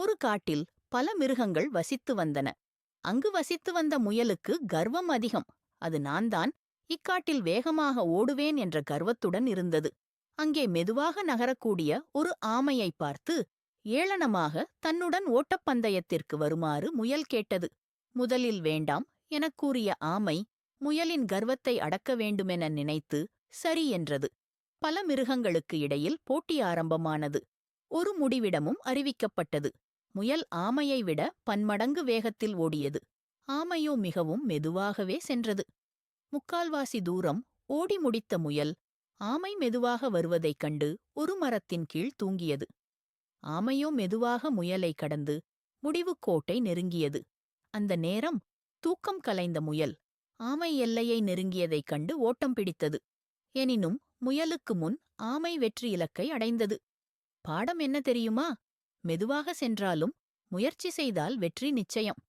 ஒரு காட்டில் பல மிருகங்கள் வசித்து வந்தன. அங்கு வசித்து வந்த முயலுக்கு கர்வம் அதிகம். அது நான்தான் இக்காட்டில் வேகமாக ஓடுவேன் என்ற கர்வத்துடன் இருந்தது. அங்கே மெதுவாக நகரக்கூடிய ஒரு ஆமையை பார்த்து ஏளனமாக தன்னுடன் ஓட்டப்பந்தயத்திற்கு வருமாறு முயல் கேட்டது. முதலில் வேண்டாம் எனக் கூறிய ஆமை முயலின் கர்வத்தை அடக்க வேண்டுமென நினைத்து சரி என்றது. பல மிருகங்களுக்கு இடையில் போட்டி ஆரம்பமானது. ஒரு முடிவிடமும் அறிவிக்கப்பட்டது. முயல் ஆமையை விட பன்மடங்கு வேகத்தில் ஓடியது. ஆமையோ மிகவும் மெதுவாகவே சென்றது. முக்கால்வாசி தூரம் ஓடி முடித்த முயல் ஆமை மெதுவாக வருவதைக் கண்டு ஒரு மரத்தின் கீழ் தூங்கியது. ஆமையோ மெதுவாக முயலை கடந்து முடிவுக் கோட்டை நெருங்கியது. அந்த நேரம் தூக்கம் கலைந்த முயல் ஆமை எல்லையை நெருங்கியதைக் கண்டு ஓட்டம் பிடித்தது. எனினும் முயலுக்கு முன் ஆமை வெற்றி இலக்கை அடைந்தது. பாடம் என்ன தெரியுமா? மெதுவாக சென்றாலும் முயற்சி செய்தால் வெற்றி நிச்சயம்.